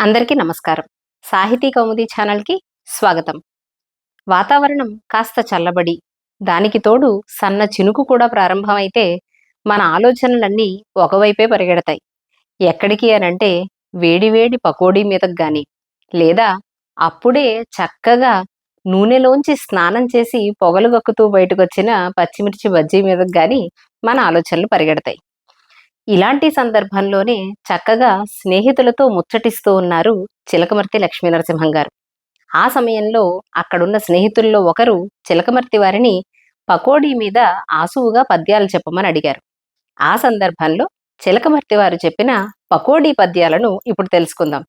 అందరికీ నమస్కారం. సాహితీ కౌముది ఛానల్కి స్వాగతం. వాతావరణం కాస్త చల్లబడి దానికి తోడు సన్న చినుకు కూడా ప్రారంభమైతే మన ఆలోచనలన్నీ ఒకవైపే పరిగెడతాయి. ఎక్కడికి అనంటే వేడివేడి పకోడీ మీదకు గాని లేదా అప్పుడే చక్కగా నూనెలోంచి స్నానం చేసి పొగలు గక్కుతూ బయటకు వచ్చిన పచ్చిమిర్చి బజ్జీ మీదకు గాని మన ఆలోచనలు పరిగెడతాయి. ఇలాంటి సందర్భంలోనే చక్కగా స్నేహితులతో ముచ్చటిస్తూ ఉన్నారు చిలకమర్తి లక్ష్మీ నరసింహం గారు. ఆ సమయంలో అక్కడున్న స్నేహితుల్లో ఒకరు చిలకమర్తి వారిని పకోడీ మీద ఆసువుగా పద్యాలు చెప్పమని అడిగారు. ఆ సందర్భంలో చిలకమర్తి వారు చెప్పిన పకోడీ పద్యాలను ఇప్పుడు తెలుసుకుందాం.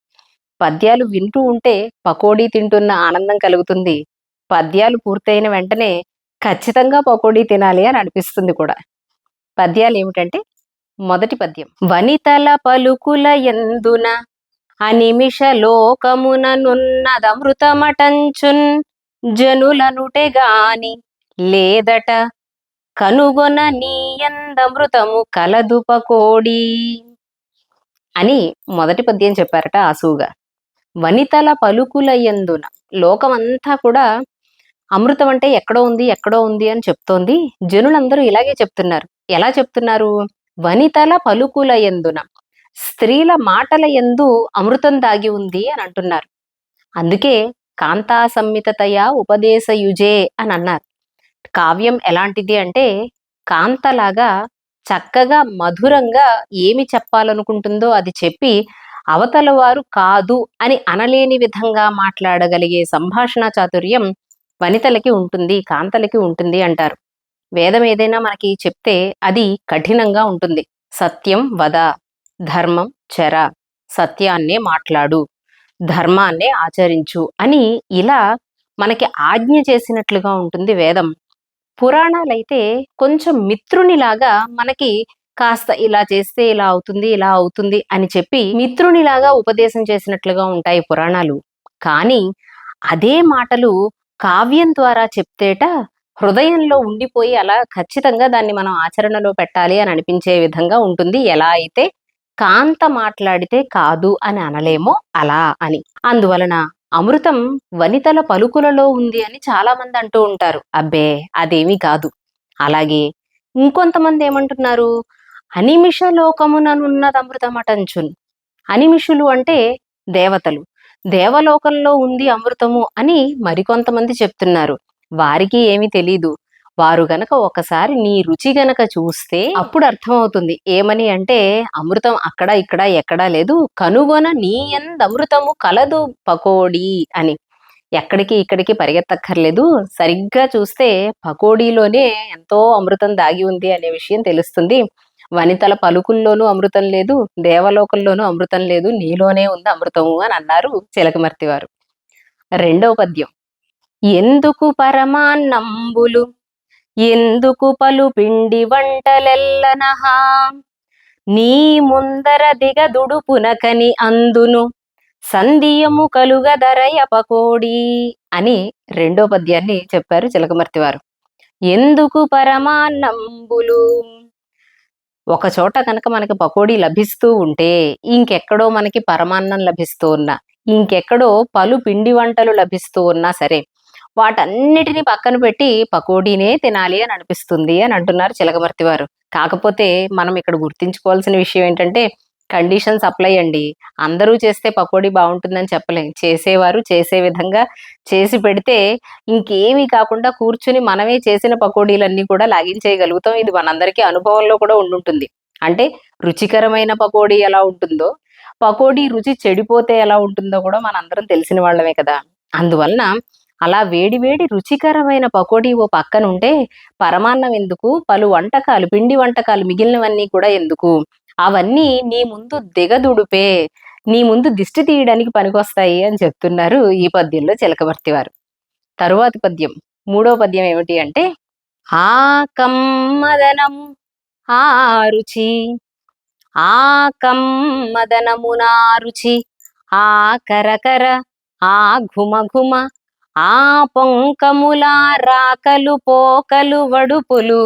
పద్యాలు వింటూ ఉంటే పకోడీ తింటున్న ఆనందం కలుగుతుంది. పద్యాలు పూర్తయిన వెంటనే ఖచ్చితంగా పకోడీ తినాలి అని అనిపిస్తుంది కూడా. పద్యాలు ఏమిటంటే మొదటి పద్యం. వనితల పలుకుల ఎందున అనిమిష లోకముననున్నదమృతమటంచున్ జనులనుటెగాని జనులనుటే గాని లేదట. కనుగొన నీయందమృతము కలదుపకోడి అని మొదటి పద్యం చెప్పారట ఆసుగా వనితల పలుకుల ఎందున లోకమంతా కూడా అమృతం అంటే ఎక్కడో ఉంది ఎక్కడో ఉంది అని చెప్తోంది. జనులందరూ ఇలాగే చెప్తున్నారు. ఎలా చెప్తున్నారు? వనితల పలుకుల ఎందున స్త్రీల మాటల ఎందు అమృతం దాగి ఉంది అని అంటున్నారు. అందుకే కాంతా ఉపదేశ ఉపదేశయుజే అని అన్నారు. కావ్యం ఎలాంటిది అంటే కాంతలాగా చక్కగా మధురంగా ఏమి చెప్పాలనుకుంటుందో అది చెప్పి అవతల వారు కాదు అని అనలేని విధంగా మాట్లాడగలిగే సంభాషణ చాతుర్యం వనితలకి ఉంటుంది కాంతలకి ఉంటుంది అంటారు. వేదం ఏదైనా మనకి చెప్తే అది కఠినంగా ఉంటుంది. సత్యం వద ధర్మం చెర సత్యాన్నే మాట్లాడు ధర్మాన్నే ఆచరించు అని ఇలా మనకి ఆజ్ఞ చేసినట్లుగా ఉంటుంది వేదం. పురాణాలైతే కొంచెం మిత్రునిలాగా మనకి కాస్త ఇలా చేస్తే ఇలా అవుతుంది ఇలా అవుతుంది అని చెప్పి మిత్రునిలాగా ఉపదేశం చేసినట్లుగా ఉంటాయి పురాణాలు. కానీ అదే మాటలు కావ్యం ద్వారా చెప్తేట హృదయంలో ఉండిపోయి అలా ఖచ్చితంగా దాన్ని మనం ఆచరణలో పెట్టాలి అని అనిపించే విధంగా ఉంటుంది. ఎలా అయితే కాంత మాట్లాడితే కాదు అని అనలేమో అలా అని. అందువలన అమృతం వనితల పలుకులలో ఉంది అని చాలా మంది అంటూ ఉంటారు. అబ్బే! అదేమీ కాదు. అలాగే ఇంకొంతమంది ఏమంటున్నారు? అనిమిష లోకముననున్నది అమృతమటంచున్ అనిమిషులు అంటే దేవతలు. దేవలోకంలో ఉంది అమృతము అని మరికొంతమంది చెప్తున్నారు. వారికి ఏమీ తెలీదు. వారు గనక ఒకసారి నీ రుచి గనక చూస్తే అప్పుడు అర్థమవుతుంది. ఏమని అంటే అమృతం అక్కడ ఇక్కడ ఎక్కడా లేదు. కనుగొన నీ ఎంద అమృతము కలదు పకోడీ అని. ఎక్కడికి ఇక్కడికి పరిగెత్తక్కర్లేదు. సరిగ్గా చూస్తే పకోడీలోనే ఎంతో అమృతం దాగి ఉంది అనే విషయం తెలుస్తుంది. వనితల పలుకుల్లోనూ అమృతం లేదు. దేవలోకంలోనూ అమృతం లేదు. నీలోనే ఉంది అమృతము అని అన్నారు చిలకమర్తి వారు. రెండవ పద్యం. ఎందుకు పరమాన్నంబులు? ఎందుకు పలు పిండి వంటలెల్లనహా నీ ముందర దిగదుడుపునకని అందును. సంధియము కలుగదరయపకోడి అని రెండో పద్యాన్ని చెప్పారు చిలకమర్తి వారు. ఎందుకు పరమాన్నంబులు? ఒక చోట కనుక మనకి పకోడీ లభిస్తూ ఉంటే ఇంకెక్కడో మనకి పరమాన్నం లభిస్తూ ఉన్నా ఇంకెక్కడో పలు పిండి వంటలు లభిస్తూ ఉన్నా సరే వాటన్నిటిని పక్కన పెట్టి పకోడీనే తినాలి అని అనిపిస్తుంది అని అంటున్నారు చిలకమర్తి వారు. కాకపోతే మనం ఇక్కడ గుర్తించుకోవాల్సిన విషయం ఏంటంటే కండిషన్స్ అప్లై అండి. అందరూ చేస్తే పకోడీ బాగుంటుందని చెప్పలేం. చేసేవారు చేసే విధంగా చేసి పెడితే ఇంకేమీ కాకుండా కూర్చుని మనమే చేసిన పకోడీలన్నీ కూడా లాగించేయగలుగుతాం. ఇది మనందరికీ అనుభవంలో కూడా ఉండుంటుంది. అంటే రుచికరమైన పకోడీ ఎలా ఉంటుందో పకోడీ రుచి చెడిపోతే ఎలా ఉంటుందో కూడా మనందరం తెలిసిన వాళ్ళమే కదా. అందువలన అలా వేడివేడి రుచికరమైన పకోడీ ఓ పక్కనుంటే పరమాన్నం ఎందుకు పలు వంటకాలు పిండి వంటకాలు మిగిలినవన్నీ కూడా ఎందుకు? అవన్నీ నీ ముందు దిగదుడుపే నీ ముందు దిష్టి తీయడానికి పనికొస్తాయి అని చెప్తున్నారు ఈ పద్యంలో చిలకవర్తి వారు. తరువాతి పద్యం మూడో పద్యం ఏమిటి అంటే ఆ కమ్మదనము ఆ రుచి ఆ కమ్మదనము నా రుచి ఆ కరకర ఆ ఘుమ ఘుమ ఆ పొంకములా రాకలు పోకలు వడుపులు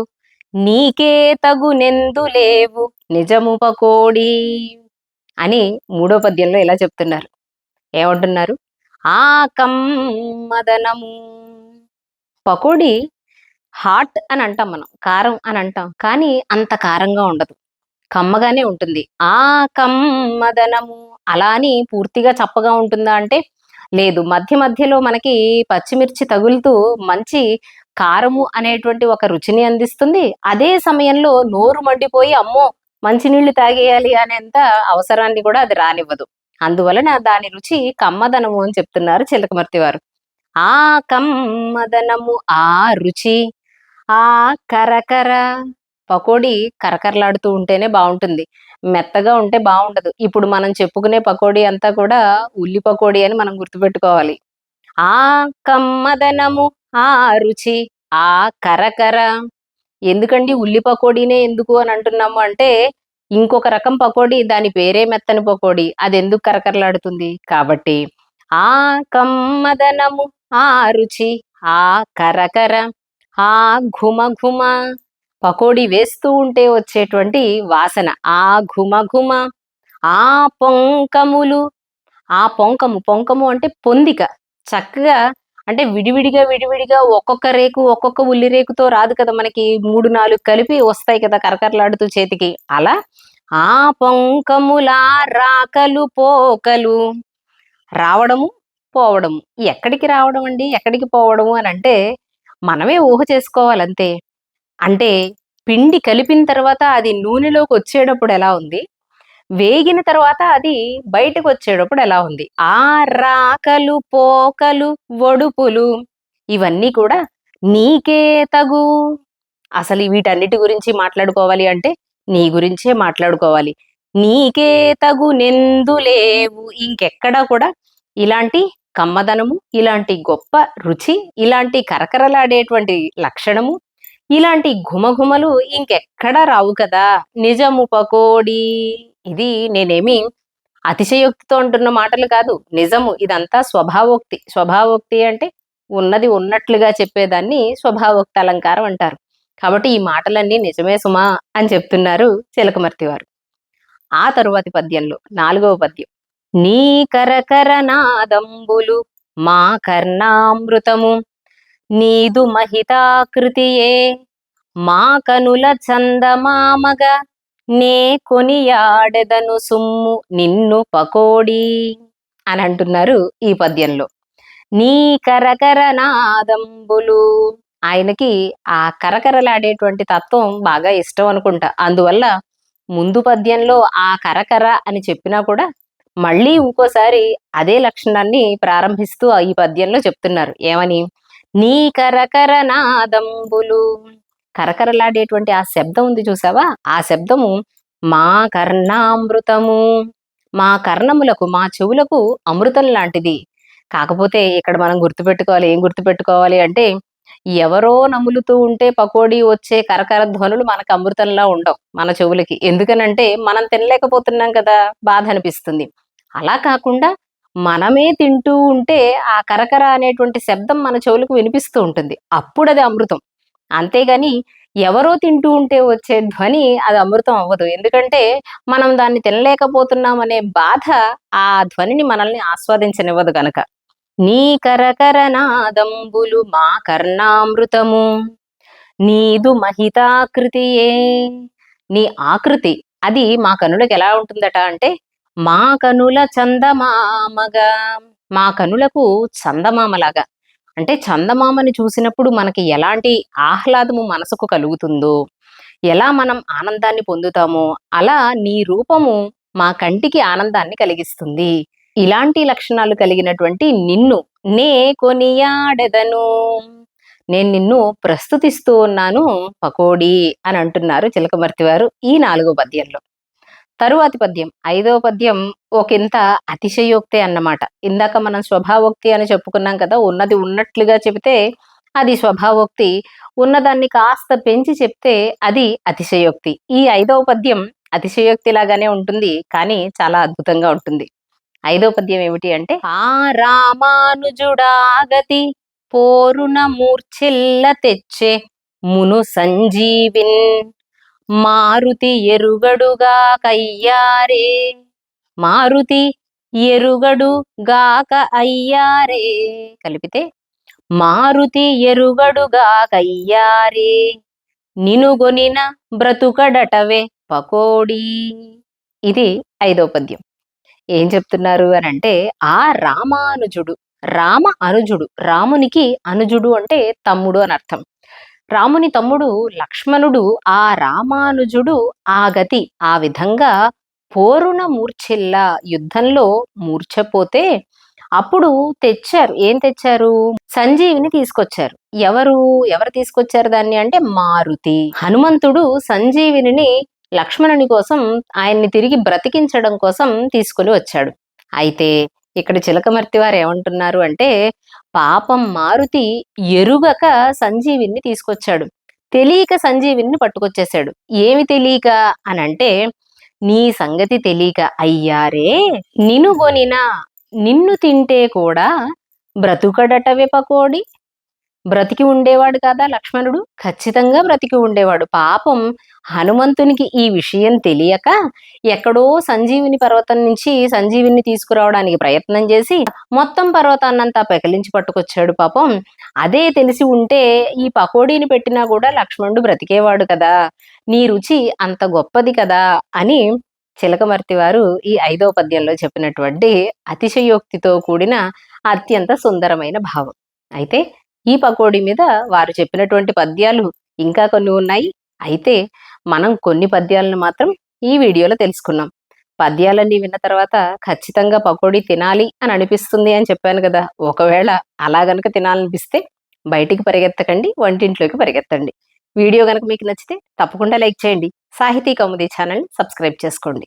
నీకే తగునెందు లేవు నిజము పకోడి అని మూడో పద్యంలో ఇలా చెప్తున్నారు. ఏమంటున్నారు? ఆ కమ్మదనము. పకోడీ హాట్ అని అంటాం మనం కారం అని అంటాం కానీ అంత కారంగా ఉండదు కమ్మగానే ఉంటుంది. ఆ కమ్మదనము అలా అని పూర్తిగా చప్పగా ఉంటుందా అంటే లేదు. మధ్య మధ్యలో మనకి పచ్చిమిర్చి తగులుతూ మంచి కారము అనేటువంటి ఒక రుచిని అందిస్తుంది. అదే సమయంలో నోరు మండిపోయి అమ్మో! మంచినీళ్ళు తాగేయాలి అనేంత అవసరాన్ని కూడా అది రానివ్వదు. అందువలన దాని రుచి కమ్మదనము అని చెప్తున్నారు చిలకమర్తి వారు. ఆ కమ్మదనము ఆ రుచి ఆ కరకర పకోడీ కరకరలాడుతూ ఉంటేనే బాగుంటుంది. మెత్తగా ఉంటే బాగుండదు. ఇప్పుడు మనం చెప్పుకునే పకోడీ అంతా కూడా ఉల్లి పకోడీ అని మనం గుర్తుపెట్టుకోవాలి. ఆ కమ్మదనము ఆ రుచి ఆ కరకర. ఎందుకండి ఉల్లి పకోడీనే ఎందుకు అని అంటున్నాము అంటే ఇంకొక రకం పకోడీ దాని పేరే మెత్తని పకోడీ. అది ఎందుకు కరకరలాడుతుంది? కాబట్టి ఆ కమ్మదనము ఆ రుచి ఆ కరకర ఆ ఘుమ ఘుమ పకోడీ వేస్తూ ఉంటే వచ్చేటువంటి వాసన. ఆ ఘుమ ఘుమ ఆ పొంకములు ఆ పొంకము. పొంకము అంటే పొందిక. చక్కగా అంటే విడివిడిగా విడివిడిగా ఒక్కొక్క రేకు ఒక్కొక్క ఉల్లి రేకుతో రాదు కదా మనకి. మూడు నాలుగు కలిపి వస్తాయి కదా కరకరలాడుతూ చేతికి. అలా ఆ పొంకములా రాకలు పోకలు రావడము పోవడము. ఎక్కడికి రావడం అండి? ఎక్కడికి పోవడము అని అంటే మనమే ఊహ చేసుకోవాలంతే. అంటే పిండి కలిపిన తర్వాత అది నూనెలోకి వచ్చేటప్పుడు ఎలా ఉంది? వేగిన తర్వాత అది బయటకు వచ్చేటప్పుడు ఎలా ఉంది? ఆ రాకలు పోకలు వడుపులు ఇవన్నీ కూడా నీకే తగు. అసలు వీటన్నిటి గురించి మాట్లాడుకోవాలి అంటే నీ గురించే మాట్లాడుకోవాలి. నీకే తగు నెందు లేవు. ఇంకెక్కడా కూడా ఇలాంటి కమ్మదనము ఇలాంటి గొప్ప రుచి ఇలాంటి కరకరలాడేటువంటి లక్షణము ఇలాంటి ఘుమఘుమలు ఇంకెక్కడా రావు కదా. నిజము పకోడి. ఇది నేనేమి అతిశయోక్తితో అంటున్న మాటలు కాదు. నిజము ఇదంతా స్వభావోక్తి. స్వభావోక్తి అంటే ఉన్నది ఉన్నట్లుగా చెప్పేదాన్ని స్వభావోక్తి అలంకారం అంటారు. కాబట్టి ఈ మాటలన్నీ నిజమే సుమా అని చెప్తున్నారు చిలకమర్తి వారు. ఆ తరువాతి పద్యంలో నాలుగవ పద్యం. నీ కరకర నాదంబులు మా కర్ణామృతము. నీదు మహితాకృతియే. మా కనుల చందమామగా నే కొనియాడెదను సుమ్ము నిన్ను పకోడీ అని అంటున్నారు ఈ పద్యంలో. నీ కరకర నాదంబులు. ఆయనకి ఆ కరకరలాడేటువంటి తత్వం బాగా ఇష్టం అనుకుంటా. అందువల్ల ముందు పద్యంలో ఆ కరకర అని చెప్పినా కూడా మళ్ళీ ఇంకోసారి అదే లక్షణాన్ని ప్రారంభిస్తూ ఈ పద్యంలో చెప్తున్నారు. ఏమని? నీ కరకర నాదంబులు. కరకరలాడేటువంటి ఆ శబ్దం ఉంది చూసావా? ఆ శబ్దము మా కర్ణామృతము. మా కర్ణములకు మా చెవులకు అమృతం లాంటిది. కాకపోతే ఇక్కడ మనం గుర్తుపెట్టుకోవాలి. ఏం గుర్తుపెట్టుకోవాలి అంటే ఎవరో నములుతూ ఉంటే పకోడీ వచ్చే కరకర ధ్వనులు మనకు అమృతంలా ఉండవు మన చెవులకి. ఎందుకనంటే మనం తినలేకపోతున్నాం కదా బాధ అనిపిస్తుంది. అలా కాకుండా మనమే తింటూ ఉంటే ఆ కరకర అనేటువంటి శబ్దం మన చెవులకు వినిపిస్తూ ఉంటుంది. అప్పుడు అది అమృతం. అంతేగాని ఎవరో తింటూ ఉంటే వచ్చే ధ్వని అది అమృతం అవ్వదు. ఎందుకంటే మనం దాన్ని తినలేకపోతున్నాం అనే బాధ ఆ ధ్వనిని మనల్ని ఆస్వాదించనివ్వదు గనక. నీ కరకర నాదంబులు మా కర్ణామృతము. నీదు మహితాకృతియే. నీ ఆకృతి అది మా కనులకు ఎలా ఉంటుందట అంటే మా కనుల చందమామగా మా కనులకు చందమామలాగా. అంటే చందమామని చూసినప్పుడు మనకి ఎలాంటి ఆహ్లాదము మనసుకు కలుగుతుందో ఎలా మనం ఆనందాన్ని పొందుతామో అలా నీ రూపము మా కంటికి ఆనందాన్ని కలిగిస్తుంది. ఇలాంటి లక్షణాలు కలిగినటువంటి నిన్ను నే కొనియాడెదను. నేను నిన్ను ప్రస్తుతిస్తూ ఉన్నాను పకోడీ అని అంటున్నారు చిలకమర్తి వారు ఈ నాలుగో పద్యంలో. తరువాతి పద్యం ఐదవ పద్యం ఒకంత అతిశయోక్తే అన్నమాట. ఇందాక మనం స్వభావోక్తి అని చెప్పుకున్నాం కదా ఉన్నది ఉన్నట్లుగా చెబితే అది స్వభావోక్తి. ఉన్నదాన్ని కాస్త పెంచి చెప్తే అది అతిశయోక్తి. ఈ ఐదవ పద్యం అతిశయోక్తి లాగానే ఉంటుంది కానీ చాలా అద్భుతంగా ఉంటుంది. ఐదవ పద్యం ఏమిటి అంటే ఆ రామానుజుడాగతి పోరున మూర్ఛిల్ల తెచ్చే మును సంజీవిన్ మారుతి ఎరుగడుగా కయ్యారే. మారుతి ఎరుగడు గాక అయ్యారే. కలిపితే మారుతి ఎరుగడు కయ్యారే. నినుగొనిన బ్రతుకడటవే పకోడీ. ఇది ఐదో పద్యం. ఏం చెప్తున్నారు అని అంటే ఆ రామానుజుడు రామ అనుజుడు రామునికి అనుజుడు అంటే తమ్ముడు అని అర్థం. రాముని తమ్ముడు లక్ష్మణుడు ఆ రామానుజుడు ఆ గతి. ఆ విధంగా పోరున మూర్ఛిల్లా యుద్ధంలో మూర్ఛపోతే అప్పుడు తెచ్చారు. ఏం తెచ్చారు? సంజీవిని తీసుకొచ్చారు. ఎవరు? ఎవరు తీసుకొచ్చారు దాన్ని అంటే మారుతి. హనుమంతుడు సంజీవిని లక్ష్మణుని కోసం ఆయన్ని తిరిగి బ్రతికించడం కోసం తీసుకుని వచ్చాడు. అయితే ఇక్కడ చిలకమర్తి వారు ఏమంటున్నారు అంటే పాపం మారుతి ఎరుగక సంజీవిని తీసుకొచ్చాడు. తెలియక సంజీవిని పట్టుకొచ్చేసాడు ఏమి తెలియక? అనంటే నీ సంగతి తెలియక అయ్యారే నిను కొనినా నిన్ను తింటే కూడా బ్రతుకడటవే పకోడి బ్రతికి ఉండేవాడు కదా లక్ష్మణుడు? ఖచ్చితంగా బ్రతికి ఉండేవాడు. పాపం హనుమంతునికి ఈ విషయం తెలియక ఎక్కడో సంజీవిని పర్వతం నుంచి సంజీవిని తీసుకురావడానికి ప్రయత్నం చేసి మొత్తం పర్వతాన్నంతా పెకలించి పట్టుకొచ్చాడు పాపం. అదే తెలిసి ఉంటే ఈ పకోడీని పెట్టినా కూడా లక్ష్మణుడు బ్రతికేవాడు కదా. నీ రుచి అంత గొప్పది కదా అని చిలకమర్తి వారు ఈ ఐదో పద్యంలో చెప్పినటువంటి అతిశయోక్తితో కూడిన అత్యంత సుందరమైన భావం. అయితే ఈ పకోడీ మీద వారు చెప్పినటువంటి పద్యాలు ఇంకా కొన్ని ఉన్నాయి. అయితే మనం కొన్ని పద్యాలను మాత్రం ఈ వీడియోలో తెలుసుకున్నాం. పద్యాలన్నీ విన్న తర్వాత ఖచ్చితంగా పకోడీ తినాలి అని అనిపిస్తుంది అని చెప్పాను కదా. ఒకవేళ అలా గనక తినాలనిపిస్తే బయటికి పరిగెత్తకండి వంటింట్లోకి పరిగెత్తండి. వీడియో కనుక మీకు నచ్చితే తప్పకుండా లైక్ చేయండి. సాహితీ కౌముది ఛానల్ సబ్స్క్రైబ్ చేసుకోండి.